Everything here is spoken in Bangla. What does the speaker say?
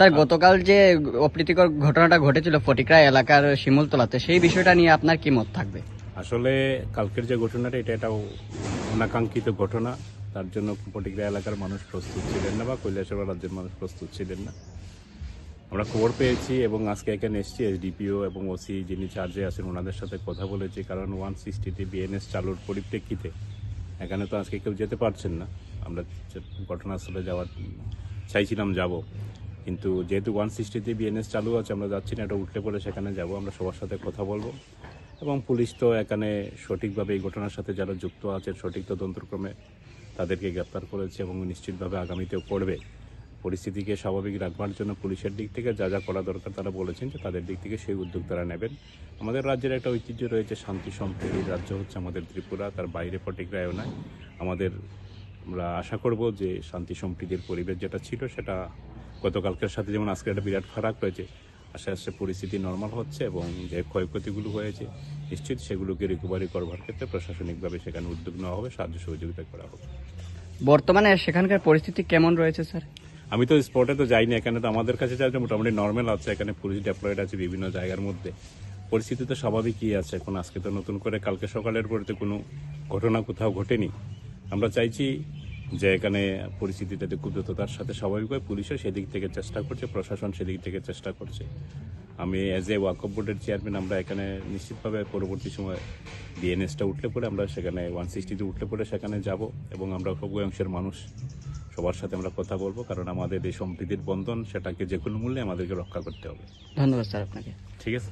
স্যার, গতকাল যে অপ্রীতিকর ঘটনাটা ঘটেছিল ফটিকরা এলাকার শিমুলতলাতে, সেই বিষয়টা নিয়ে আপনার কি মত থাকবে? আসলে কালকের যে ঘটনাটা, এটা একটা অনাকাঙ্ক্ষিত ঘটনা। তার জন্য পটিগ্রা এলাকার মানুষ প্রস্তুত ছিলেন না বা কৈলাসেবা রাজ্যের মানুষ প্রস্তুত ছিলেন না। আমরা খবর পেয়েছি এবং আজকে এখানে এসেছি, এসডিপিও এবং ওসি যিনি চার্জে আছেন, ওনাদের সাথে কথা বলেছি। কারণ ওয়ান সিক্সটিতে বিএনএস চালুর পরিপ্রেক্ষিতে, এখানে তো আজকে কেউ যেতে পারছেন না। আমরা ঘটনাস্থলে যাওয়ার, চাইছিলাম যাব। কিন্তু যেহেতু ওয়ান সিক্সটিতে বিএনএস চালু আছে, আমরা যাচ্ছি না, এটা উঠলে পরে সেখানে যাব, আমরা সবার সাথে কথা বলব। এবং পুলিশ তো এখানে সঠিকভাবে এই ঘটনার সাথে যারা যুক্ত আছে সঠিক তদন্তক্রমে তাদেরকে গ্রেপ্তার করেছে এবং নিশ্চিতভাবে আগামীতেও করবে। পরিস্থিতিকে স্বাভাবিক রাখবার জন্য পুলিশের দিক থেকে যা যা করা দরকার তারা বলেছেন যে তাদের দিক থেকে সেই উদ্যোগ তারা নেবেন। আমাদের রাজ্যের একটা ঐতিহ্য রয়েছে, শান্তি সম্প্রীতির রাজ্য হচ্ছে আমাদের ত্রিপুরা, তার বাইরে পটিকরায়ও নয় আমাদের আমরা আশা করব যে শান্তি সম্প্রীতির পরিবেশ যেটা ছিল সেটা গতকালকের সাথে যেমন আজকে একটা বিরাট ফারাক রয়েছে আস্তে আস্তে পরিস্থিতি নর্মাল হচ্ছে এবং যে ক্ষয়ক্ষতিগুলো হয়েছে নিশ্চিত সেগুলোকে রিকভারি করবার ক্ষেত্রে প্রশাসনিকভাবে সেখানে উদ্যোগ নেওয়া হবে সাহায্য সহযোগিতা করা হবে। বর্তমানে সেখানকার পরিস্থিতি কেমন রয়েছে স্যার? আমি তো স্পটে তো যাইনি এখানে তো আমাদের কাছে যা মোটামুটি নর্মাল আছে এখানে পুলিশ ডেপ্লয়েড আছে বিভিন্ন জায়গার মধ্যে। পরিস্থিতি তো স্বাভাবিকই আছে এখন আজকে তো নতুন করে কালকে সকালের পরে তো কোনো ঘটনা কোথাও ঘটেনি। আমরা চাইছি যে এখানে পরিস্থিতিটাতে খুব দ্রুততার সাথে স্বাভাবিকভাবে পুলিশও সেদিক থেকে চেষ্টা করছে প্রশাসন সেদিক থেকে চেষ্টা করছে। আমি অ্যাজ এ ওয়াকফ বোর্ডের চেয়ারম্যান আমরা এখানে নিশ্চিতভাবে পরবর্তী সময় বিএনএসটা উঠলে পরে আমরা সেখানে ওয়ান সিক্সটিতে উঠলে পরে সেখানে যাব এবং আমরা সব অংশের মানুষ। সবার সাথে আমরা কথা বলব কারণ আমাদের এই সম্প্রীতির বন্ধন সেটাকে যে কোনো মূল্যে আমাদেরকে রক্ষা করতে হবে। ধন্যবাদ স্যার আপনাকে। ঠিক আছে?